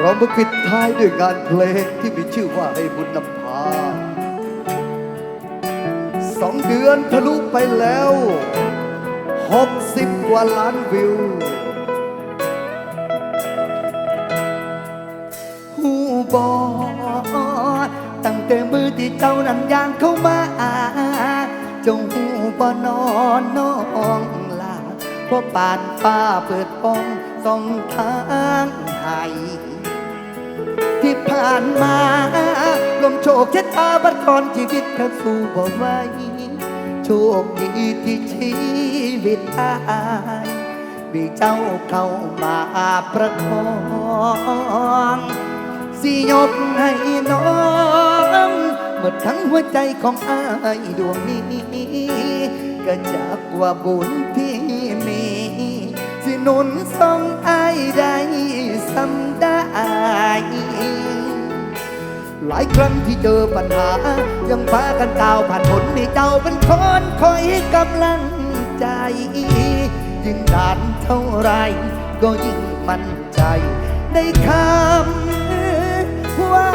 เรามาปิดท้ายด้วยงานเพลงที่มีชื่อว่าให้บุญนำพาสองเดือนทะลุไปแล้ว 60 กว่าล้านวิว หูบอตั้งแต่มือที่เจ้านั้นยางเข้ามา จงหูบอนอนน้องลาเพราะปานป้าเปิดป้องสองทางให้ ที่ผ่านมาลมโชคชะตาบัดทอนชีวิตเข้าสู่บ่ไหวโชคดีที่ชีวิตอายมีเจ้าเข้ามาประคองสิยกให้น้องหมดทั้งหัวใจของอายดวงนี้ก็จากว่าบุญที่มี สิหนุนส่งอายได้ สำได้ หลายครั้งที่เจอปัญหา ยังพากันก้าวผ่านผลมีเจ้าเป็นคนคอยให้กำลังใจ ยิ่งนานเท่าไร ก็ยิ่งมั่นใจในคำว่า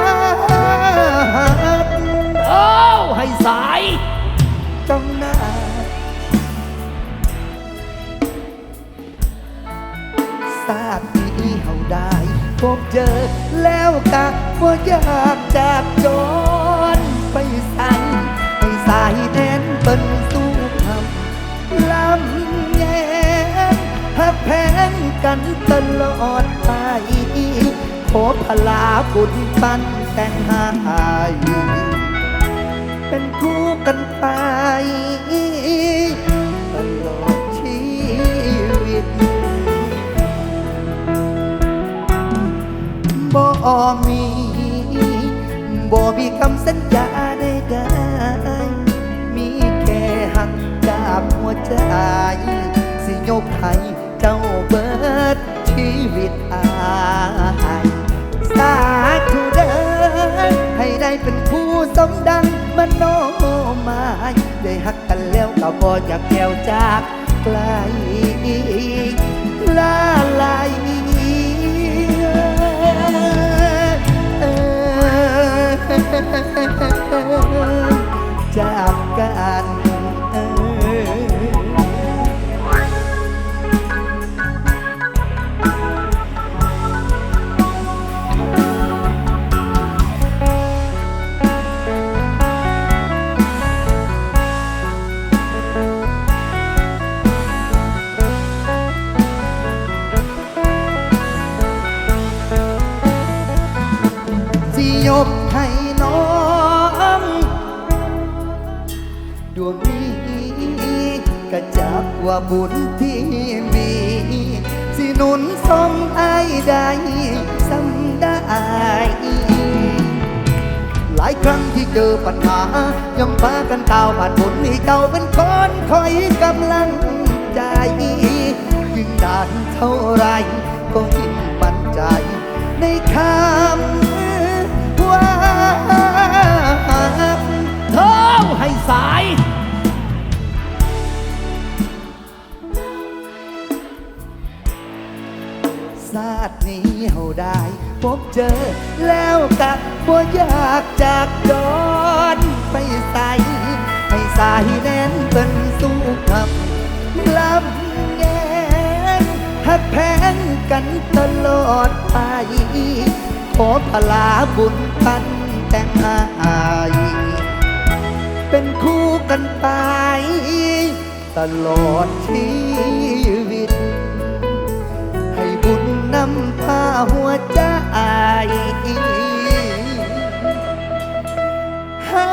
เอ้าให้สายจ้องหน้า พบเจอแล้วกะว่าอยากจากจรไปใส่ให้สายแดนเป็นสู้ทำลำแยงหักแพงกันตลอดไปขอพลาบุญปันแต่งหายเป็นคู่กันไปตลอดชีวิต บ่มีบ่มีคำสัญญาใดๆมีแค่หักจากหัวใจ สิยกให้เจ้าเบิดชีวิตอายสาธุเด้อให้ได้เป็นผู้สมดังมโนหมายได้หักกันแล้วก็บ่อยากแก้วจากไกลลาลาย จากกันยกให้ วงนี้ก็จับว่าบุญที่มี สิหนุนส่งไอ้ได้สำได้หลายครั้งที่เจอปัญหายังพากันก้าวผ่านผลให้เจ้าเป็นคนคอยกำลังใจยิ่งนานเท่าไรก็ยิ่งมั่นใจในคำว่าเท้าให้สาย ตินี้เฮาได้พบเจอแล้วกับบ่อยากจากจอนไปใส่ให้สายแน่นเป็นสู้คำลำแงนหักแพงกันตลอดไป ขอพลาบุญพันแต่งหายเป็นคู่กันไป ตลอดชีวิต หัวใจเฮา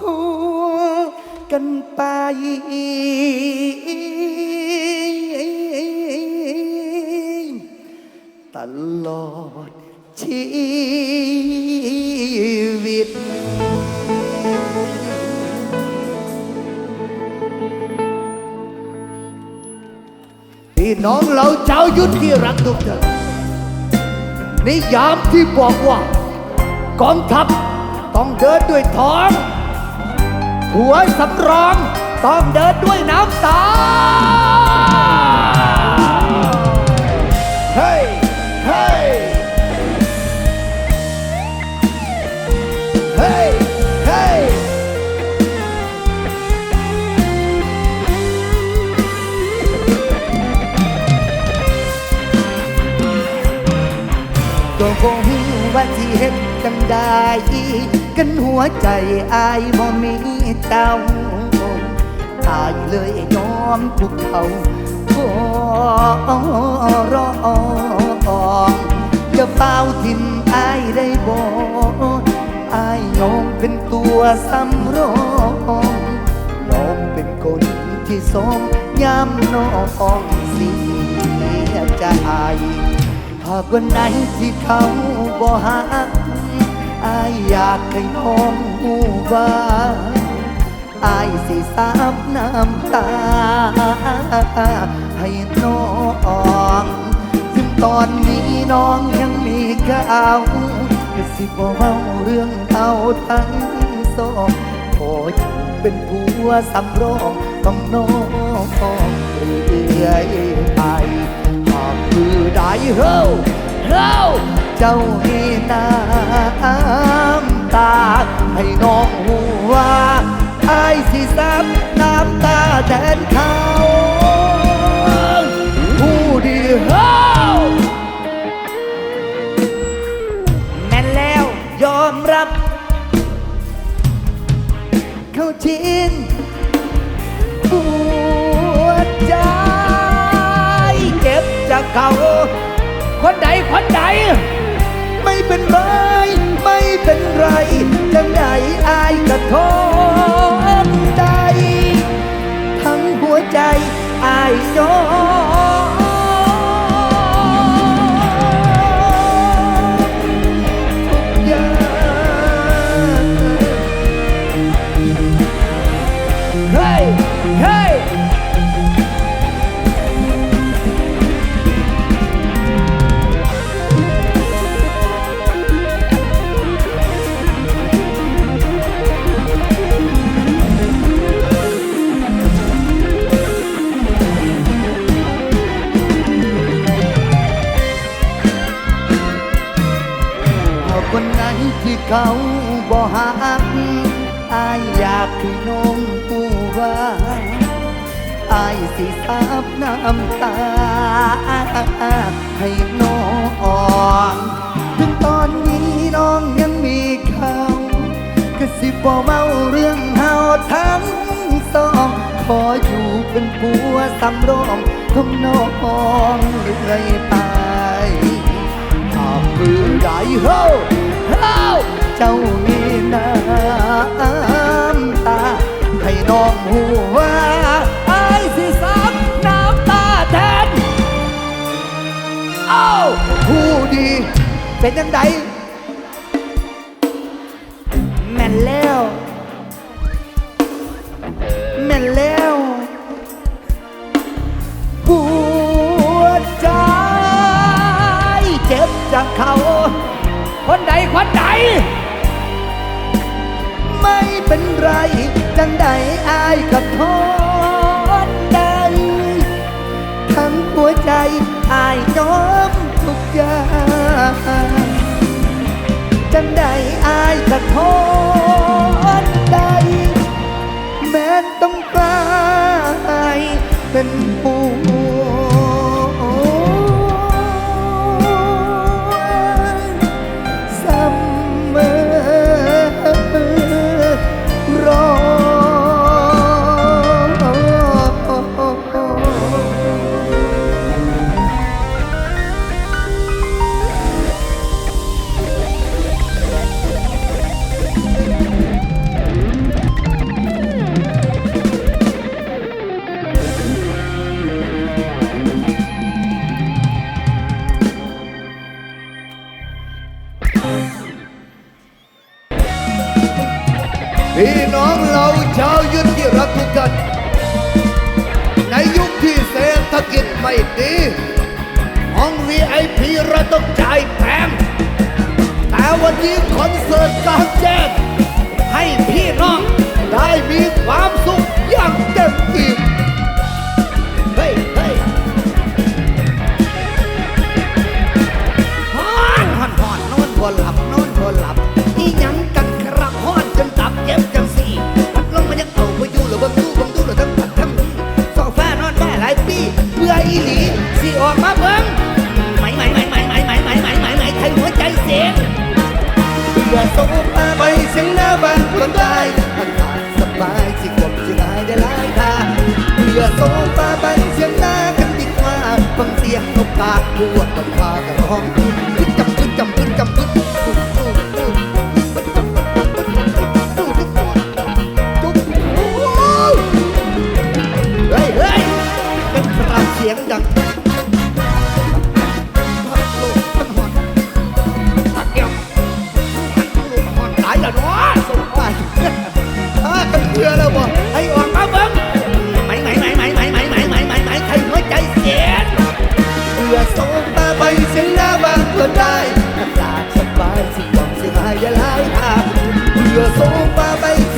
คู่กันไปตลอดชีวิต พี่น้องเราเจ้ายุทธที่รักทุกท่านนิยามที่บอกว่ากองทัพต้องเดินด้วยท้อง หัวสำรองต้องเดินด้วยน้ำตา ว่าสิเฮ็ดจังได้กันหัวใจอายบ่มีเจ้าตายเลยยอมทุกเขาขอร้องจะเฝ้าทิมอายได้บอกอายยอมเป็นตัวสำรองยอมเป็นคนที่สองย้ำน้องเสียใจากวันไหนที่เขาบ่หักอายอยากให้น้องหูว่าอายสิสาบน้ำตา ให้น้องถึงตอนนี้น้องยังมีเขาก็สิบ่เมาเรื่องเอาทั้งสองขออยู่เป็นผัวสำรองของน้องเรื่อยไป มือได้เฮ้าเฮ้าเจ้ามีน้ำตา ให้น้องหูว่าอายสิซับน้ำตาแทนเขาผู้ดีเฮ้าแม่นแล้วยอมรับ เขาชิน เขาคนใดคนใดไม่เป็นไรไม่เป็นไรจังใดอายกัน ให้น้องผู้ว่าอายสิสาบน้ำตา ให้น้องถึงตอนนี้น้องยังมีเขาก็สิบ่เมาเรื่องเฮาทั้งสอง ขออยู่เป็นผัวสำรองของน้องเรื่อยไปหากมือใดเฮ้าเฮ้าเจ้ามีน้า ให้น้องหูว่าไอ้สิซับน้ำตาแทนเอ้าผู้ดี เป็นยังไงแม่นแล้วแม่นแล้วหัวใจ เจ็บจากเขา คนใดคนใด ไม่เป็นไร จังใดอายกับทนได้ ทั้งหัวใจอายยอมทุกอย่าง จังใดอายกับทน เราต้องจ่ายแพงแต่วันนี้คอนเสิร์ตกลางแจ้งให้พี่น้องได้มีความสุขอย่างเต็ม สียงดัง You're so far, baby.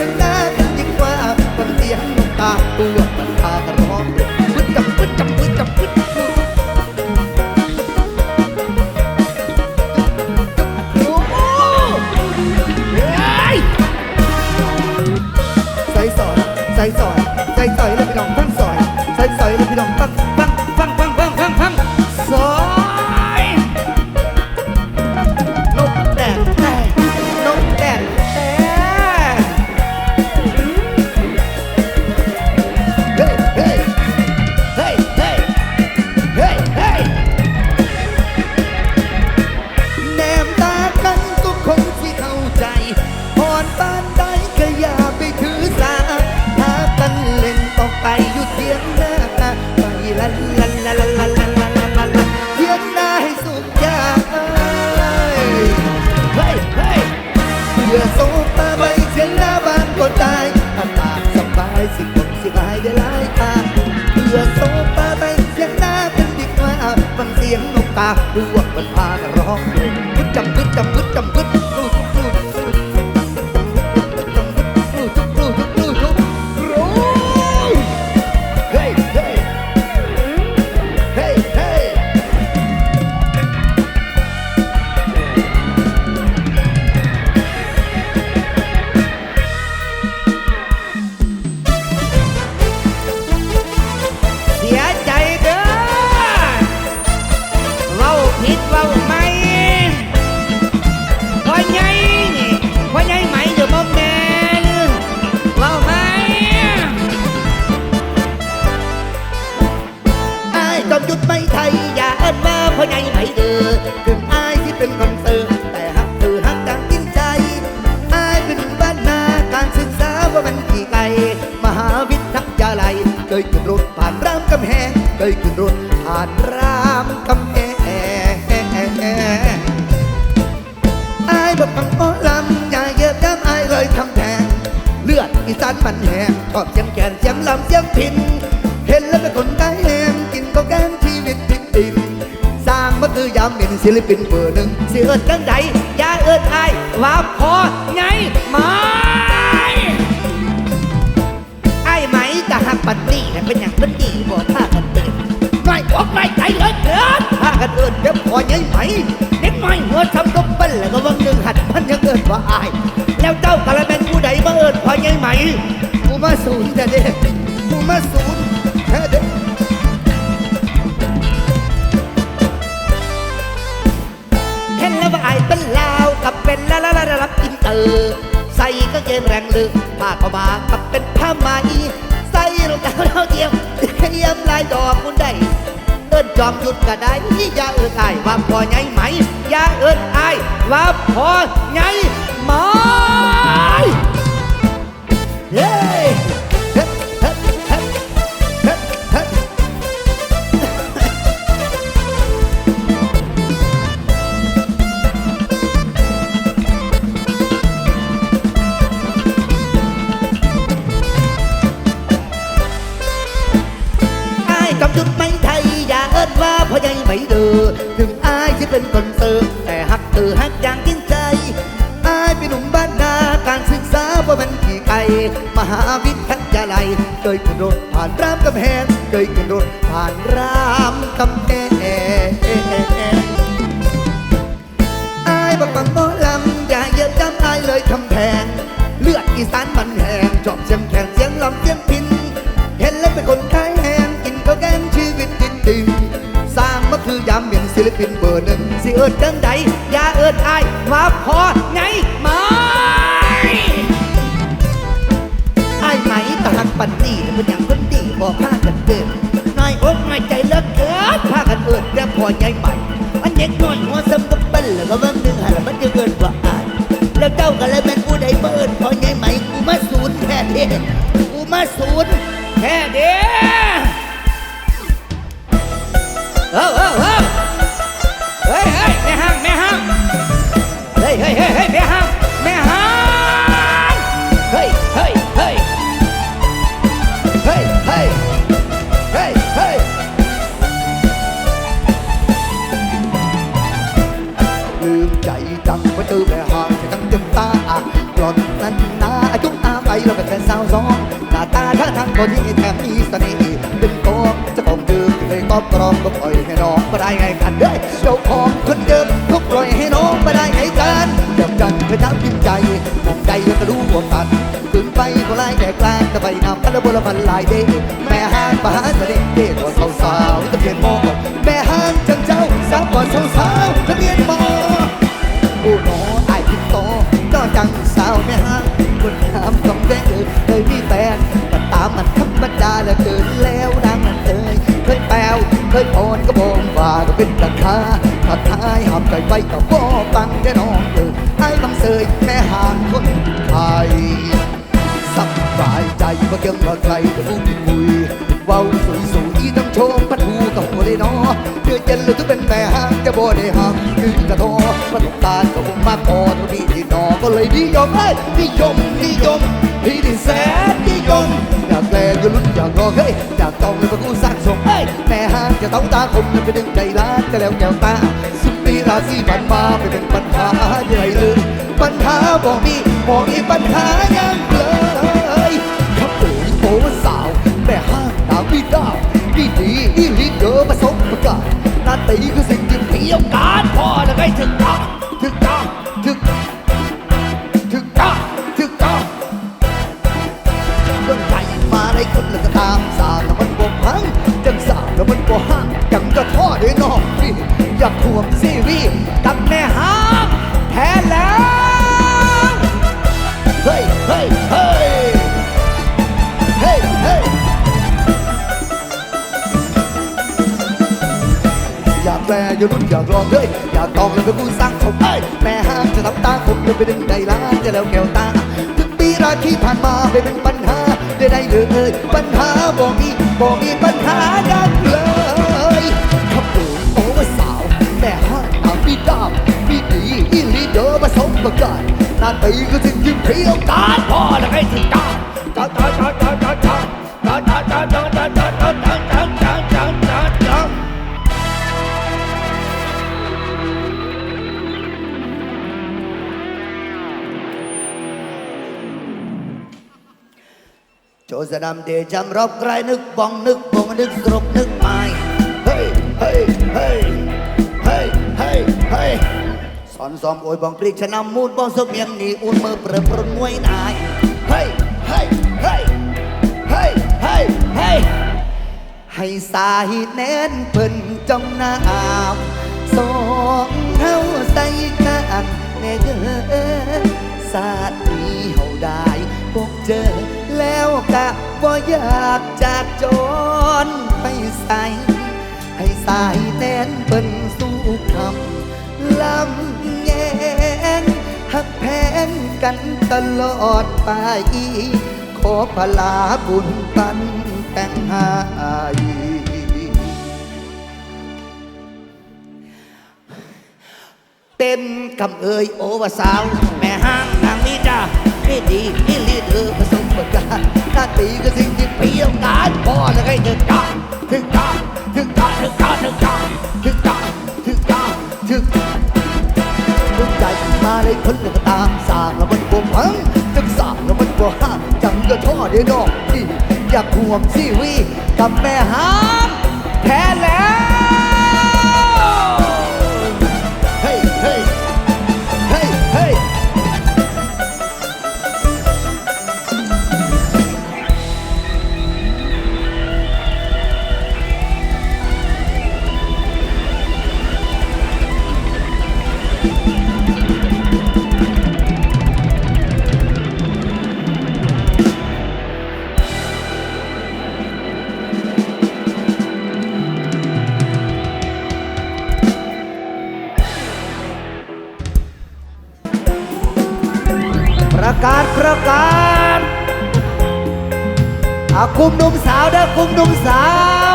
สียงนกกาดูว่ามันพากันร้องเพลงพึดจำพึดจำพึดจำพึด พ่อใหญ่ไม่เด้อถึงไอที่เป็นคนเติมแต่ฮักเธอฮักดังกินใจไอ้เป็นบ้านนาการศึกษาว่ามันกี่ไกลมหาวิทยาลัยเคยขึ้นรถผ่านรามกำแหงเคยขึ้นรถผ่านรามกำแหงไอ้บอกฟังหมอลำอย่าเย็บย้ำไอ้เลยทำแทงเลือดอีสานมันแหงชอบเสียงแก่นเสียงลำเสียงพินาคือยามเป็นศิลปินเบอร์หนึ่งสิเอิ้นจังใดอย่าเอิ้นอายว่าพอใหญ่ไหมไอ้ไหมแต่หักปันนี่น่ะเป็นอย่างเป็นดีบ่ถ้ากันเตือนไม่อกไม่ใจเลยเกินถ้ากันเอินเด็บพอใหญ่ไหมเด็กน้อยหัวทำก็เป็นแล้วก็วังหนึ่งหัดมันยังเอินว่าอาย แล้วเจ้ากระเป็นผู้ใดมาเอิ้นพ่อใหญ่ไหมกูมาศูนย์แต่เด็กกูมาศูนย์ เกงแรงลึกผ้าขาวบากับเป็นผ้าไหมใส่รองเท้าเท้าเดียวเยี่ยมลายดอกคุณได้เอิ้นจอมหยุดก็ได้อย่าเอิ้นอายว่าพ่อใหญ่ไหมอย่าเอิ้นอายว่าพ่อใหญ่ไหมเเด้อถึงอายที่เป็นคนเติมแต่ฮักเธอฮักอย่างจริงใจอายเป็นหนุ่มบ้านนาการศึกษาว่ามันกี่ไกลมหาวิทยาลัยเคยขึ้นรถผ่านรามกำแหงเคยขึ้นรถผ่านรามกำแหงอายบอกฟังหมลำอย่าเยียดย้ำอายเลยคำแพงเลือดอีสานมันแห้งชอบเสียงแข่งเสียงลำเสียงพิน ศิลปินเบอร์หนึ่งสิเอิดจังใดอย่าเอิดอายว่าพอไงไหมอาไหมตาหักปันนี่เป็นอย่างคนดีบอกพากันเดินน้อยอกน้อยใจเลิกเกิดพากันเอิดแต่พอใหญ่ใหม่อันเด็กน้อยหัวซ้ำกับเปิ้ลแล้วก็เบิ่งหนึ่งหันมันจะเกินกว่าอายแล้วเจ้าก็เลยเป็นผู้ใดเบอร์พอใหญ่ใหม่กูมาสูนแค่เด็กกูมาสูนแค่เด็ก มาได้ไงกันเด้เจ้าของคนเดิมก็ปล่อยให้น้องมาได้ไงกันเดี๋ยวกันเพื่อน้ำกินใจมองใจแล้วก็รู้ว่าตันถึงไปก็ไล่แดกกลางแต่ไปนำกันแล้วบนละพันหลายเด้แม่ห้างมหาเสน่ห์เด็กว่าสาวจะเปลี่ยนมองแม่ห้างจังเจ้าสาวกว่าวสาวจะเปลี่ยนมองโอ้หนอไอ้พิโตก็จังสาวแม่ห้างคนถามต้องแดงเออเคยมีแฟนก็ตามมันธรรมดาเหลือเกินแล้ว ว่าก็เป็นราคาถ้าทายหับใจไว้ก็บ่ฟังแน่นอนเออไอ้บังเสยแม่หางคนไทยสบายใจบ่เกี่ยงว่าใครจะรู้ที่คุยเว้าสวยสวยต้องโชว์พัดหูกับหัวได้นอเดือดเย็นหรือจะเป็นแม่หางจะบ่ได้ห้ามยืนกระทอประสบการณ์ก็คงมากพอท่าที่ที่นอก็เลยนิยมเอ้ยนิยมนิยมที่ที่แสนนิยมอยากแกล้งอยากลุ้นอยากรอเฮ้ยอยากต้องเลยมากู้สร้างส จะต้องตาคมจะไปดึงใจร้านจะแล้วแก้วตาสุดปีราศีบันมาไปเป็นปัญหาใหญ่เลยปัญหาบอกมีบอกมีปัญหายังเลยขับเอ๋ยโอ้สาวแม่ห้างตามพี่ดาวดีดีอีลีเดอร์มาสมประกาศนาตีคือสิ่งที่เพียวการพอแล้วไม่ถึงตาถึงตาถึงถึงตาถึงตาเรื่องใจมาในคนละก็ตามสามแล้วมันบ่พังจัง แล้วมันบ่ห้างจังจะท่อได้นอกพี่อยากควมซีรีส์กับแม่ห้างแทนแล้วเฮ้ยเฮ้ยเฮ้ยเฮ้ยเฮ้ยอยากแปลอย่าลุ้นอยากรอเฮ้ยอยากตองแล้วเป็นผู้สร้างสมเอ้ยแม่ห้างจะทำตาคมจะไปดึงใจล้านจะแล้วแก้วตา ถึงปีราที่ผ่านมาไม่เป็นปัญหา ได้ได้เลยปัญหาบ่มีบ่มีปัญหากันเลยขับเดินโอ้สาว แม่ห้างตามพี่ดามพี่ดีอีลีเดอร์มาสมประกันน้าตีก็ถึงยิ่งเพียวการพอแล้วให้ถึงตาจ้ สะดำเดจำรอบไกลนึกบ้องนึกบงนึกกรบนึกไม้เฮ้ยเฮ้ยเฮ้ยเฮ้ยเฮ้ยเฮ้ยสอนซ้อมโอยบองปลีกชนำมูดบ้องสมเมียงนี่อุ่นมือเปรอะปรนมวยนายเฮ้ยเฮ้ยเฮ้ยเฮ้ยเฮ้ยเฮ้ยให้สายแน่นเพิ่นจ้องน้ำสองเฮาใส่กันแน่เด้อสาดนี้เฮาได้พบเจอ แล้วกะบ่อยากจากจรไปใส่ให้สายแน่นเปิ้นสู้คำลำแยงหักแพงกันตลอดไปขอพลาบุญปันแต่งหายเต็มคำเอ่ยโอวาสาว แม่ห้างนางมีจ้าไม่ดีนี่ลีเดอร์ผสม ประการหน้าตีก็สิ่งที่เพียงการพอแล้วให้ถึงจ้าถึงจ้าถึงจ้าถึงจ้าถึงจ้าถึงจ้าถึงจ้าถึงถึงใจมาในคนละตามสางแล้วมันบวมพังจังสางแล้วมันบวดห้างจังก็ท่อได้นอกที่อยากห่วงซีวีกับแม่ห้างแทนแล้ว เอากลุ่มหนุ่มสาวเด้อกลุ่มหนุ่มสาว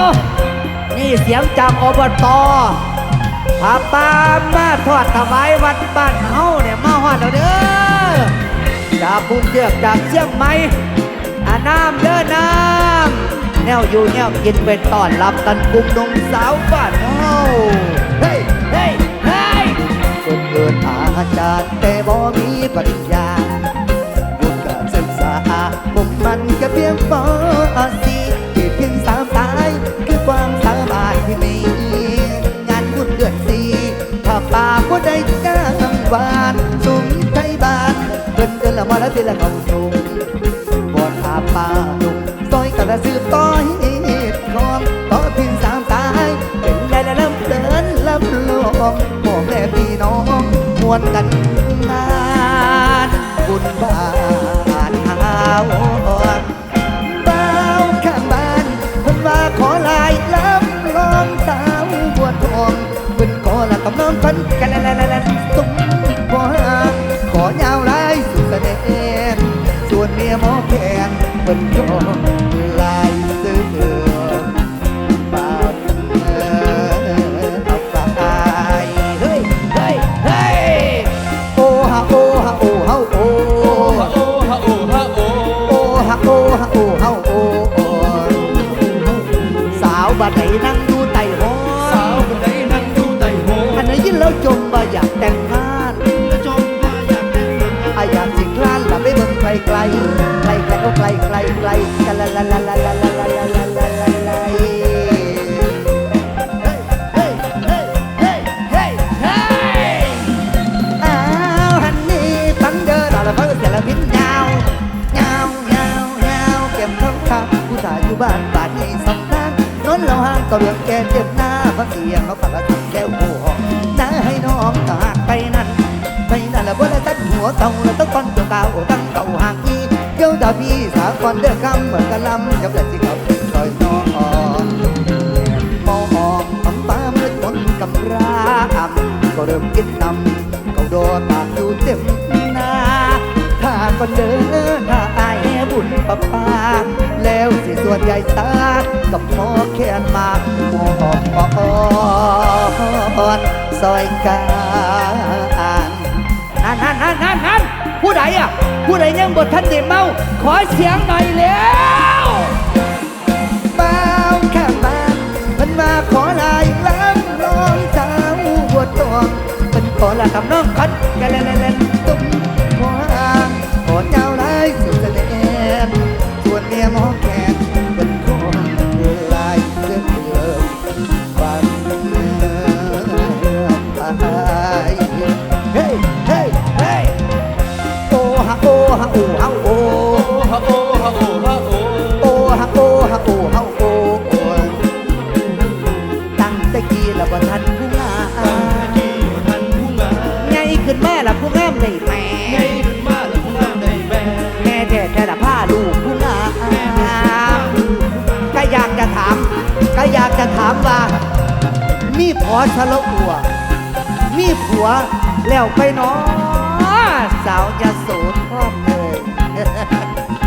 นี่เสียงจากอบตพาปามาทอดถวายวัดบ้านเฮาเนี่ยมาฮอดแล้วเด้อจากกรุงเทพจากเชียงใหม่อาน้ำเด้อน้ำแนวอยู่แนวกินเป็นตอนรับกันกลุ่มหนุ่มสาวบ้านเฮาเฮ้ยเฮ้ยเฮ้ยคนเกิดอาจารย์แต่บ่มีปริญญาบุญการศึกษาผมมันแค่เพียงปอ ละมาแล้วทีละเขาชุงบอดอาป่าดุงซอยกระสืบต้อยของต่อพินสามตาย เป็นได้ละลำเดินลำลองพ่อแม่พี่น้องมวนกัน ยู่บ้านบ้านนี้สองทางนนเราห่างก็เรื่องแกเจ็บหน้าฟังเสียงเขาปัดละทำแก้วหัวน้าให้น้องก็ห่างไปนั่นไปนั่นละบ่ละตัดหัวเต่าละต้องก้อนตัวเก่าตั้งเก่าห่างอีเกี่ยวดาพี่สากอนเด้อคำเหมือนกะลำกับละสิเขาซอยนองมองมองคำป้ามื่อต้นกำราอำก็เริ่มกินนำเขาโดนตากอยู่เต็มหน้าถ้าก็เดินถ้าอายบุญปะปาแล้วสิส่วนใหญ่ตากับหมอแคนมาหมอปอนซอยกลางนั่นนั่นนั่นนั่นนั่น อะผู้ใดยังบทท่านได้เมา ขอเสียงหน่อยแล้วบ้าข้างบ้านเพิ่นมาขอลายล้ำน้องสาวบัวตองเพิ่นขอลากับน้องคันกันเล่นเล่นตุ้มหัวขอเจ้าลายสุดแสดงส่วนเมียมองแคนเพิ่นขอลายเสื้อฟันไปเมีผัวชะละอัว มีผัวแล้วไปเน้อสาวยาโสดพ่อมเลย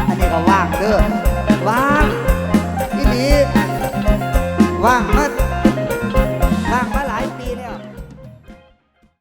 อันนี้ก็ว่างเด้อ